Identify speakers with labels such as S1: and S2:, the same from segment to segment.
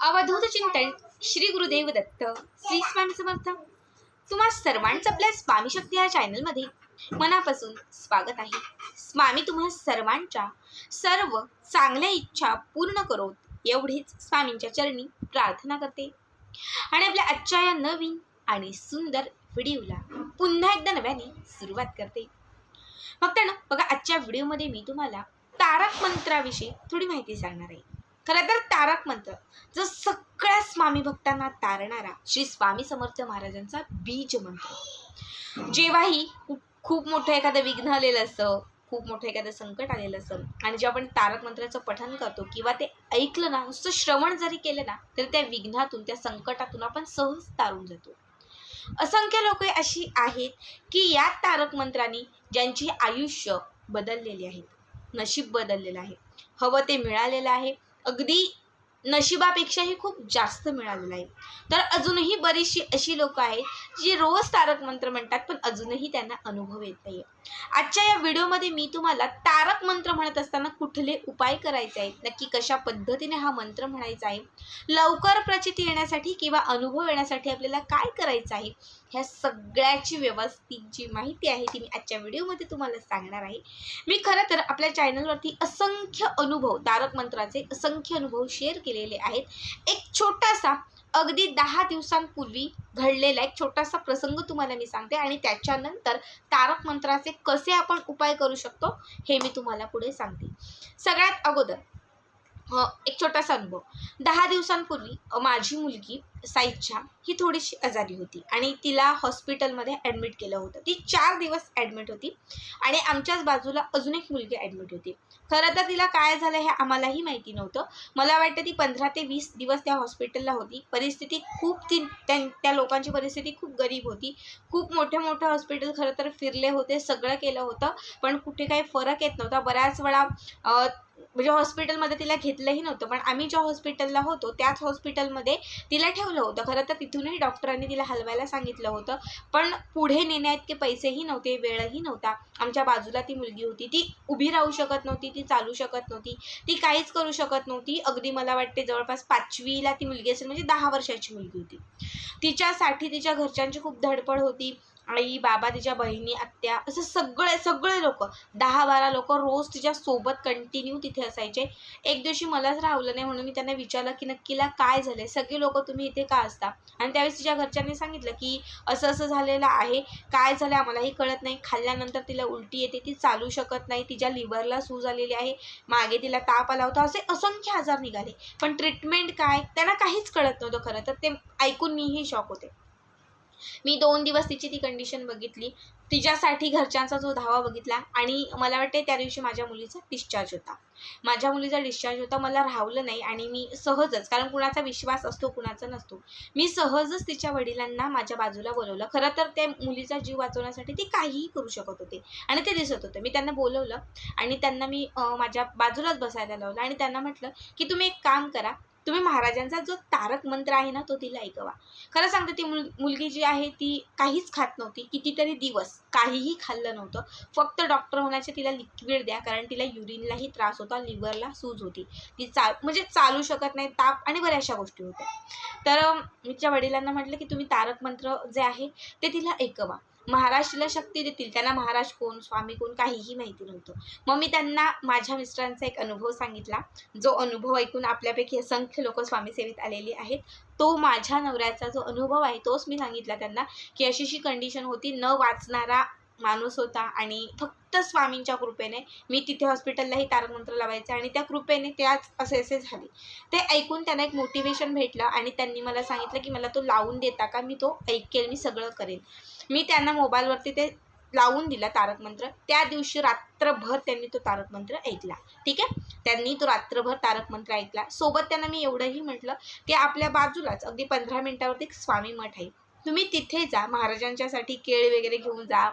S1: अवधूत चिंतन श्री गुरुदेव दत्त. श्री स्वामी समर्थ. तुम्हा सर्वांचं आपल्या स्वामी शक्ती या चॅनलमध्ये मनापासून स्वागत आहे. स्वामी तुम्हा सर्वांच्या सर्व चांगल्या इच्छा पूर्ण करोत एवढीच स्वामींच्या चरणी प्रार्थना करते. आणि आपल्या आजच्या या नवीन आणि सुंदर व्हिडिओला पुन्हा एकदा नव्याने सुरुवात करते. मग ना बघा आजच्या व्हिडिओमध्ये मी तुम्हाला तारक मंत्राविषयी थोडी माहिती सांगणार आहे. खरं तर तारक मंत्र. जो सगळ्या स्वामी भक्तांना तारणारा श्री स्वामी समर्थ महाराजांचा बीज मंत्र. जेव्हाही खूप मोठं एखादं विघ्न आलेलं असतं खूप मोठं एखादं संकट आलेलं असतं आणि जेव्हा आपण तारक मंत्राचं पठन करतो किंवा ते ऐकलं ना नुसतं श्रवण जरी केलं ना तरी त्या विघ्नातून त्या संकटातून आपण सहज तारून जातो. असंख्य लोक अशी आहेत की या तारक मंत्राने ज्यांची आयुष्य बदललेली आहेत नशीब बदललेलं आहे हवं ते मिळालेलं आहे अगदी नशिबापेक्षाही खूप जास्त मिळालेलं आहे. तर अजूनही बरीचशी अशी लोक आहेत जी रोज तारक मंत्र म्हणतात पण अजूनही त्यांना अनुभव येत नाही आजच्या या व्हिडिओमध्ये मी तुम्हाला तारक मंत्र म्हणत असताना कुठले उपाय करायचे आहेत नक्की कशा पद्धतीने हा मंत्र म्हणायचा आहे लवकर प्रचिती येण्यासाठी किंवा अनुभव येण्यासाठी आपल्याला काय करायचं आहे ह्या सगळ्याची व्यवस्थित जी माहिती आहे ती मी आजच्या व्हिडिओमध्ये तुम्हाला सांगणार आहे. मी खरं तर आपल्या चॅनलवरती असंख्य अनुभव तारक मंत्राचे असंख्य अनुभव शेअर केलेले आहेत. एक छोटासा अगदी दहा दिवसांपूर्वी घडलेला एक छोटासा प्रसंग तुम्हाला मी सांगते आणि त्याच्यानंतर तारक मंत्राचे कसे आपण उपाय करू शकतो हे मी तुम्हाला पुढे सांगते. सगळ्यात अगोदर एक छोटासा अनुभव. दहा दिवसांपूर्वी माझी मुलगी साईच्छा ही थोडीशी आजारी होती आणि तिला हॉस्पिटलमध्ये ॲडमिट केलं होतं. ती चार दिवस ॲडमिट होती आणि आमच्याच बाजूला अजून एक मुलगी ॲडमिट होती. खरं तर तिला काय झालं हे आम्हालाही माहिती नव्हतं. मला वाटतं ती पंधरा ते वीस दिवस त्या हॉस्पिटलला होती. परिस्थिती खूप ती त्या त्या लोकांची परिस्थिती खूप गरीब होती. खूप मोठ्या मोठ्या हॉस्पिटल खरं तर फिरले होते सगळं केलं होतं पण कुठे काही फरक येत नव्हता. बऱ्याच वेळा म्हणजे हॉस्पिटलमध्ये तिला घेतलंही नव्हतं पण आम्ही ज्या हॉस्पिटलला होतो त्याच हॉस्पिटलमध्ये तिला ठेवलं होतं. खरं तर तिथूनही डॉक्टरांनी तिला हलवायला सांगितलं होतं पण पुढे नेण्याइतके पैसेही नव्हते वेळही नव्हता. आमच्या बाजूला ती मुलगी होती. ती उभी राहू शकत नव्हती ती चालू शकत नव्हती ती काहीच करू शकत नव्हती. अगदी मला वाटते जवळपास पाचवीला ती मुलगी असेल म्हणजे दहा वर्षाची मुलगी होती. तिच्यासाठी तिच्या घरच्यांची खूप धडपड होती. आई बाबा तिच्या बहिणी आत्या असं सगळे सगळे लोक दहा बारा लोक रोज तिच्या सोबत कंटिन्यू तिथे असायचे. एक दिवशी मलाच राहुलं नाही म्हणून मी त्यांना विचारलं की नक्कीला काय झालंय? सगळे लोक तुम्ही इथे का असता? आणि त्यावेळेस तिच्या घरच्यांनी सांगितलं की असं असं झालेलं आहे. काय झालं आम्हालाही कळत नाही. खाल्ल्यानंतर तिला उलटी येते. ती चालू शकत नाही. तिच्या लिव्हरला सूज आलेली आहे. मागे तिला ताप आला होता. असे असंख्य आजार निघाले. पण ट्रीटमेंट काय? त्यांना काहीच कळत नव्हतं खरं तर. ते ऐकून मीही शॉक होते. मी दोन दिवस तिची ती कंडिशन बघितली. तिच्यासाठी घरच्यांचा जो धावा बघितला आणि मला वाटते त्या दिवशी माझ्या मुलीचा डिस्चार्ज होता. माझ्या मुलीचा डिस्चार्ज होता मला राहवलं नाही आणि मी सहजच कारण कुणाचा विश्वास असतो कुणाचा नसतो मी सहजच तिच्या वडिलांना माझ्या बाजूला बोलवलं. खरं तर त्या मुलीचा जीव वाचवण्यासाठी ते काहीही करू शकत होते आणि ते दिसत होतं. मी त्यांना बोलवलं आणि त्यांना मी माझ्या बाजूलाच बसायला लावलं आणि त्यांना म्हटलं की तुम्ही एक काम करा तुम्ही महाराजांचा जो तारक मंत्र आहे ना तो तिला ऐकवा. खरं सांगते ती मुल मुलगी जी आहे ती काहीच खात नव्हती. कितीतरी दिवस काहीही खाल्लं नव्हतं. फक्त डॉक्टर होण्याचे तिला लिक्विड द्या कारण तिला युरिनलाही त्रास होता लिव्हरला सूज होती. ती चा म्हणजे चालू शकत नाही ताप आणि बऱ्याचशा गोष्टी होत्या. तर अं, तिच्या वडिलांना म्हटलं की तुम्ही तारक मंत्र जे आहे ते तिला ऐकवा. महाराज शक्ती देतील. त्यांना महाराज कोण स्वामी कोण काहीही माहिती नव्हतं. मग मी त्यांना माझ्या मिस्टरांचा एक अनुभव सांगितला. जो अनुभव ऐकून आपल्यापैकी असंख्य लोक स्वामी सेवेत आलेली आहेत. तो माझ्या नवऱ्याचा जो अनुभव आहे तोच मी सांगितला त्यांना की अशी अशी कंडिशन होती. न वाचणारा माणूस होता आणि फक्त स्वामींच्या कृपेने मी तिथे हॉस्पिटललाही तारकमंत्र लावायचे आणि त्या कृपेने त्याच असे असे झाले. ते ऐकून त्यांना एक मोटिवेशन भेटलं आणि त्यांनी मला सांगितलं की मला तो लावून देता का? मी तो ऐकेल मी सगळं करेन मी त्यांना मोबाईलवरती ते लावून दिला तारक मंत्र. त्या दिवशी रात्रभर त्यांनी तो तारक मंत्र ऐकला. ठीक आहे? त्यांनी तो रात्रभर तारक मंत्र ऐकला. सोबत त्यांना मी एवढंही म्हटलं की आपल्या बाजूलाच अगदी पंधरा मिनिटावरती एक स्वामी मठ आहे. तुम्ही तिथे जा महाराजांच्यासाठी केळी वगैरे घेऊन जा.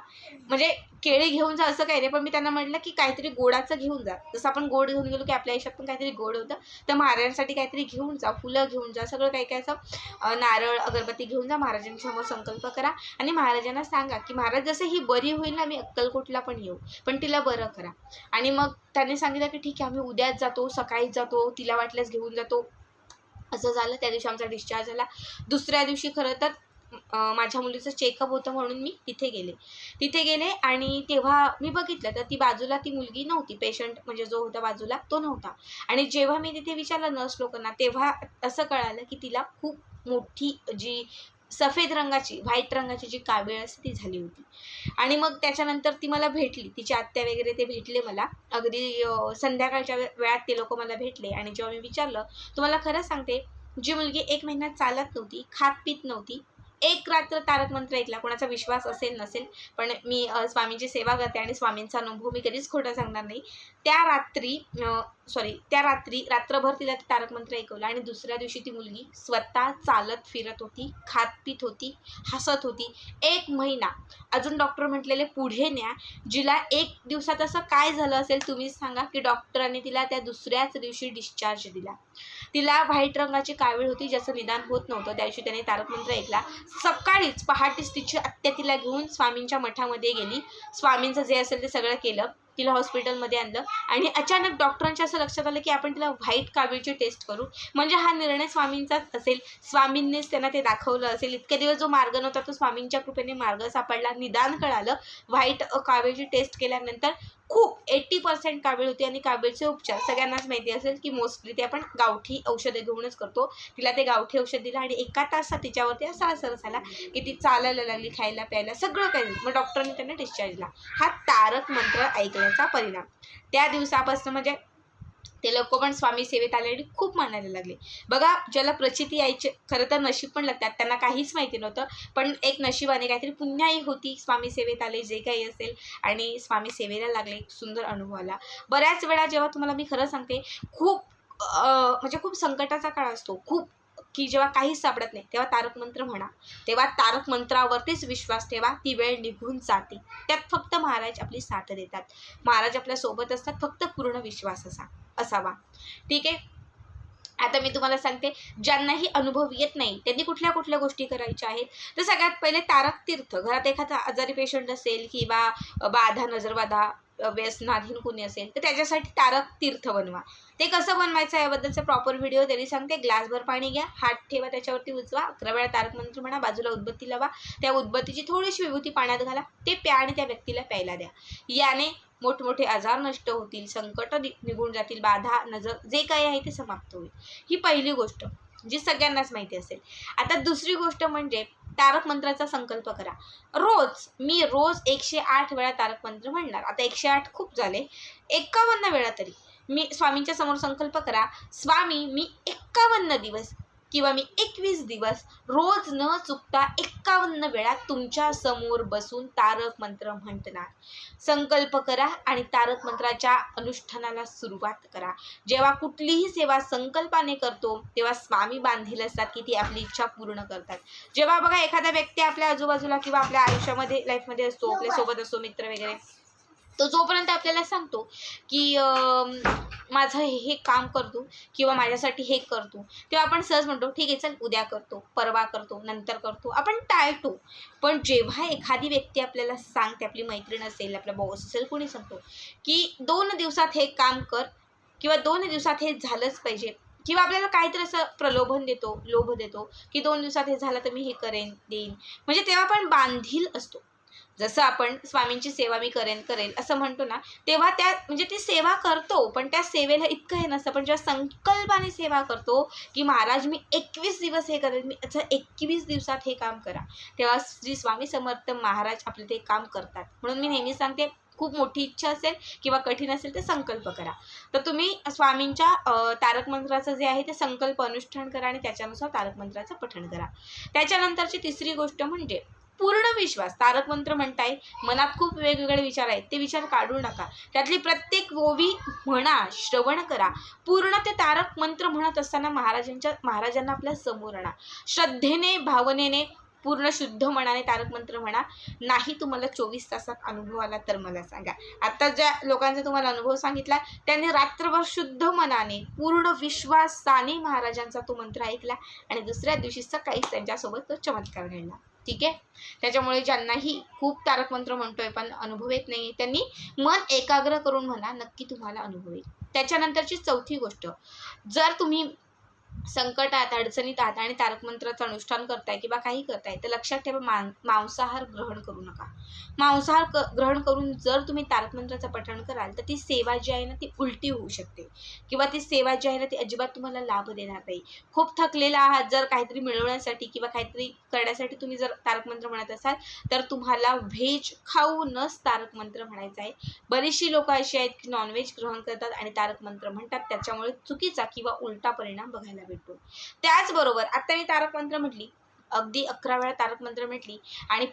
S1: म्हणजे केळी घेऊन जा असं काही नाही पण मी त्यांना म्हटलं की काहीतरी गोडाचं घेऊन जा. जसं आपण गोड घेऊन गेलो की आपल्या आयुष्यात पण काहीतरी गोड होतं तर महाराजांसाठी काहीतरी घेऊन जा फुलं घेऊन जा सगळं काही काय असं नारळ अगरबत्ती घेऊन जा महाराजांसमोर संकल्प करा आणि महाराजांना सांगा की महाराज जसं ही बरी होईल ना मी अक्कलकोटला पण येऊ पण तिला बरं करा. आणि मग त्याने सांगितलं की ठीक आहे आम्ही उद्याच जातो सकाळीच जातो तिला वाटल्यास घेऊन जातो. असं झालं त्या दिवशी आमचा डिस्चार्ज झाला. दुसऱ्या दिवशी खरं तर माझ्या मुलीचं चेकअप होतं म्हणून मी तिथे गेले. तिथे गेले आणि तेव्हा मी बघितलं तर ती बाजूला ती मुलगी नव्हती. पेशंट म्हणजे जो होता बाजूला तो नव्हता. आणि जेव्हा मी तिथे विचारलं नर्स लोकांना तेव्हा असं कळालं की तिला खूप मोठी जी सफेद रंगाची व्हाईट रंगाची जी कावीळ असते ती झाली होती. आणि मग त्याच्यानंतर ती मला भेटली. तिची आत्या वगैरे ते भेटले मला. अगदी संध्याकाळच्या वेळात ते लोक मला भेटले आणि जेव्हा मी विचारलं तुम्हाला खरं सांगते जी मुलगी एक महिन्यात चालत नव्हती खात पित नव्हती एक रात्र तारक मंत्र ऐकला. कोणाचा विश्वास असेल नसेल. पण मी स्वामींची सेवा करते आणि स्वामींचा अनुभव मी कधीच खोटा सांगणार नाही. त्या रात्री सॉरी त्या रात्री रात्रभर तिला ते तारक मंत्र ऐकवलं आणि दुसऱ्या दिवशी ती मुलगी स्वतः चालत फिरत होती खात पित होती हसत होती. एक महिना. अजून डॉक्टर म्हटलेले पुढे न्या. जिला एक दिवसात असं काय झालं असेल तुम्हीच सांगा की डॉक्टरांनी तिला त्या दुसऱ्याच दिवशी डिस्चार्ज दिला. तिला व्हाईट रंगाची कावीळ होती ज्याचं निदान होत नव्हतं. त्या दिवशी त्याने तारक मंत्र ऐकला. सकाळीच पहाटेच तिची आत्या तिला घेऊन स्वामींच्या मठामध्ये गेली. स्वामींचं जे असेल ते सगळं केलं. तिला हॉस्पिटलमध्ये आणलं. आणि अचानक डॉक्टरांच्या असं लक्षात आलं की आपण तिला व्हाईट कावीळची टेस्ट करू. म्हणजे हा निर्णय स्वामींचाच असेल. स्वामींनीच त्यांना ते दाखवलं असेल. इतके दिवस जो मार्ग नव्हता तो स्वामींच्या कृपेने मार्ग सापडला. निदान कळालं. व्हाईट कावीळची टेस्ट केल्यानंतर खूप एट्टी पर्सेंट कावीळ होती आणि कावीळचे उपचार सगळ्यांनाच माहिती असेल की मोस्टली ते आपण गावठी औषधे घेऊनच करतो. तिला ते गावठी औषध दिलं आणि एका तासात तिच्यावरती असा असर झाला की ती चालायला लागली खायला प्यायला सगळं काही मग डॉक्टरने त्यांना डिस्चार्ज दिला हा तारक मंत्र ऐकण्याचा परिणाम. त्या दिवसापासून म्हणजे ते लोक पण स्वामी सेवेत आले आणि खूप मानायला लागले. बघा ज्याला प्रचिती यायचे खरं तर नशीब पण लागतात त्यांना काहीच माहिती नव्हतं पण एक नशिबाने काहीतरी पुण्याही होती स्वामी सेवेत आले जे काही असेल आणि स्वामी सेवेला लागले सुंदर अनुभव आला बऱ्याच वेळा जेव्हा तुम्हाला मी खरं सांगते खूप म्हणजे खूप संकटाचा काळ असतो खूप की जेव्हा काहीच सापडत नाही तेव्हा तारक मंत्र म्हणा तेव्हा तारक मंत्रावरतीच विश्वास ठेवा ती वेळ निघून जाते. त्यात फक्त महाराज आपली साथ देतात. महाराज आपल्यासोबत असतात फक्त पूर्ण विश्वास असा असावा. ठीक आहे? आता मी तुम्हाला सांगते ज्यांनाही अनुभव येत नाही त्यांनी कुठल्या कुठल्या गोष्टी करायच्या आहेत? तर सगळ्यात पहिले तारक तीर्थ. घरात एखादा आजारी पेशंट असेल किंवा बाधा नजरबाधा व्यसनाधीन कोणी असेल तर त्याच्यासाठी तारक तीर्थ बनवा. ते कसं बनवायचं याबद्दलचा प्रॉपर व्हिडिओ तरी सांगते. ग्लासभर पाणी घ्या हात ठेवा त्याच्यावरती उचवा अकरा वेळा तारक मंत्र म्हणा बाजूला उदबत्ती लावा. त्या उदबत्तीची थोडीशी विभूती पाण्यात घाला. ते प्या आणि त्या व्यक्तीला प्यायला द्या. याने मोठमोठे आजार नष्ट होतील संकट नि- निघून जातील बाधा नजर जे काही आहे ते समाप्त होईल. ही पहिली गोष्ट जी सगळ्यांनाच माहिती असेल. आता दुसरी गोष्ट म्हणजे तारक मंत्राचा संकल्प करा. रोज मी रोज एकशे आठ वेळा तारक मंत्र म्हणणार. आता एकशे आठ खूप झाले. एकावन्न वेळा तरी. मी स्वामींच्या समोर संकल्प करा. स्वामी मी एकावन्न दिवस किंवा मी एकवीस दिवस रोज न चुकता एकावन्न वेळा तुमच्यासमोर बसून तारक मंत्र म्हणणार. संकल्प करा आणि तारक मंत्राच्या अनुष्ठानाला सुरुवात करा. जेव्हा कुठलीही सेवा संकल्पाने करतो तेव्हा स्वामी बांधील असतात की ती आपली इच्छा पूर्ण करतात. जेव्हा बघा एखादा व्यक्ती आपल्या आजूबाजूला किंवा आपल्या आयुष्यामध्ये लाईफमध्ये असतो आपल्यासोबत असतो मित्र वगैरे तो जोपर्यंत आपल्याला सांगतो की अं, माझं हे हे काम करतो किंवा माझ्यासाठी हे करतो. तेव्हा आपण सहज म्हणतो ठीक आहे चल उद्या करतो परवा करतो नंतर करतो. आपण टाळतो. पण जेव्हा एखादी व्यक्ती आपल्याला सांगते आपली मैत्रीण असेल आपला बॉस असेल कोणी सांगतो की दोन दिवसात हे काम कर किंवा दोन दिवसात हे झालंच पाहिजे किंवा आपल्याला काहीतरी असं प्रलोभन देतो लोभ देतो की दोन दिवसात हे झालं तर मी हे करेन देईन. म्हणजे तेव्हा आपण बांधील असतो. जसं आपण स्वामींची सेवा मी करेन करेन असं म्हणतो ना तेव्हा त्या म्हणजे ती सेवा करतो पण त्या सेवेला इतकं हे नसतं. पण जेव्हा संकल्पाने सेवा करतो की महाराज मी एकवीस दिवस हे करेन मी अच्छा एकवीस दिवसात हे काम करा. तेव्हा श्री स्वामी समर्थ महाराज आपले ते काम करतात. म्हणून मी नेहमी सांगते खूप मोठी इच्छा असेल किंवा कठीण असेल तर संकल्प करा. तर तुम्ही स्वामींच्या तारक मंत्राचं जे आहे ते संकल्प अनुष्ठान करा आणि त्याच्यानुसार तारक मंत्राचं पठण करा. त्याच्यानंतरची तिसरी गोष्ट म्हणजे पूर्ण विश्वास. तारक मंत्र म्हणताय मनात खूप वेगवेगळे विचार आहेत. ते विचार काढू नका. त्यातली प्रत्येक ओवी म्हणा श्रवण करा. पूर्ण ते तारक मंत्र म्हणत असताना महाराजांच्या महाराजांना आपल्यासमोर आणा. श्रद्धेने भावनेने पूर्ण शुद्ध मनाने तारक मंत्र म्हणा. नाही तुम्हाला चोवीस तासात अनुभव आला तर मला सांगा. आता ज्या लोकांचा तुम्हाला अनुभव सांगितला त्यांनी रात्रभर शुद्ध मनाने पूर्ण विश्वासाने महाराजांचा तो मंत्र ऐकला आणि दुसऱ्या दिवशी सकाळी त्यांच्यासोबत तो चमत्कार घडला. ठीक आहे? त्याच्यामुळे ज्यांनाही खूप तारक मंत्र म्हणतोय पण अनुभव येत नाही त्यांनी मन एकाग्र करून म्हणा नक्की तुम्हाला अनुभव येईल. त्याच्यानंतरची चौथी गोष्ट जर तुम्ही संकटात अडचणीत आहात आणि तारक मंत्राचं अनुष्ठान करताय किंवा काही करताय तर लक्षात ठेवा मा मांसाहार ग्रहण करू नका. मांसाहार क ग्रहण करून जर तुम्ही तारक मंत्राचं पठण कराल तर ती सेवा जी आहे ना ती उलटी होऊ शकते. किंवा ती सेवा जी आहे ना ती अजिबात तुम्हाला लाभ देणार नाही. खूप थकलेला आहात जर काहीतरी मिळवण्यासाठी किंवा काहीतरी करण्यासाठी तुम्ही जर तारक मंत्र म्हणत असाल तर तुम्हाला व्हेज खाऊनच तारक मंत्र म्हणायचं आहे. बरीचशी लोक अशी आहेत की नॉनव्हेज ग्रहण करतात आणि तारक मंत्र म्हणतात. त्याच्यामुळे चुकीचा किंवा उलटा परिणाम बघायला भेटतो. त्याचबरोबर आता मी तारक मंत्र म्हटली अगदी अकरा वेळा तारक मंत्र म्हटली आणि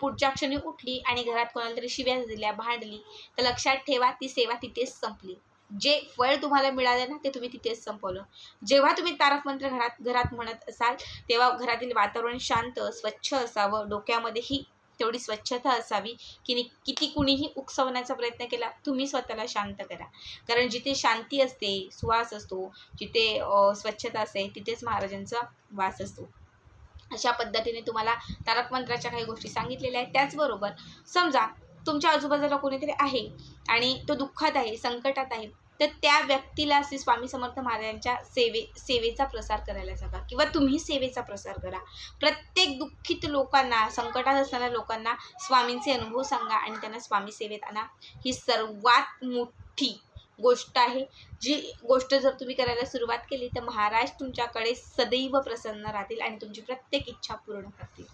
S1: पुढच्या क्षणी उठली आणि घरात कोणाला तरी शिव्या दिल्या भांडली तर लक्षात ठेवा ती सेवा तिथेच संपली. जे फळ तुम्हाला मिळालं ना ते तुम्ही तिथेच संपवलं. जेव्हा तुम्ही तारक मंत्र घरात घरात म्हणत असाल तेव्हा घरातील वातावरण शांत स्वच्छ असावं डोक्यामध्येही तेवढी स्वच्छता असावी की नि- किती कुणीही उकसवण्याचा प्रयत्न केला तुम्ही स्वतःला शांत करा. कारण जिथे शांती असते सुवास असतो जिथे स्वच्छता असते तिथेच महाराजांचा वास असतो. अशा पद्धतीने तुम्हाला तारक मंत्राच्या काही गोष्टी सांगितलेल्या आहेत. त्याचबरोबर समजा तुमच्या आजूबाजूला कोणीतरी आहे आणि तो दुःखात आहे संकटात आहे तर त्या व्यक्तीला श्री स्वामी समर्थ महाराजांच्या सेवे सेवेचा प्रसार करायला सांगा. किंवा तुम्ही सेवेचा प्रसार करा. प्रत्येक दुःखित लोकांना संकटात असणाऱ्या लोकांना स्वामींचे अनुभव सांगा आणि त्यांना स्वामी सेवेत आणा. ही सर्वात मोठी गोष्ट आहे. जी गोष्ट जर तुम्ही करायला सुरुवात केली तर महाराज तुमच्याकडे सदैव प्रसन्न राहतील आणि तुमची प्रत्येक इच्छा पूर्ण करतील.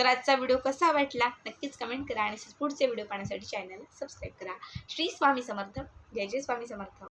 S1: तर आजचा व्हिडिओ कसा वाटला नक्कीच कमेंट करा आणि पुढचे व्हिडिओ पाहण्यासाठी चॅनल सबस्क्राईब करा. श्री स्वामी समर्थ. जय जय स्वामी समर्थ.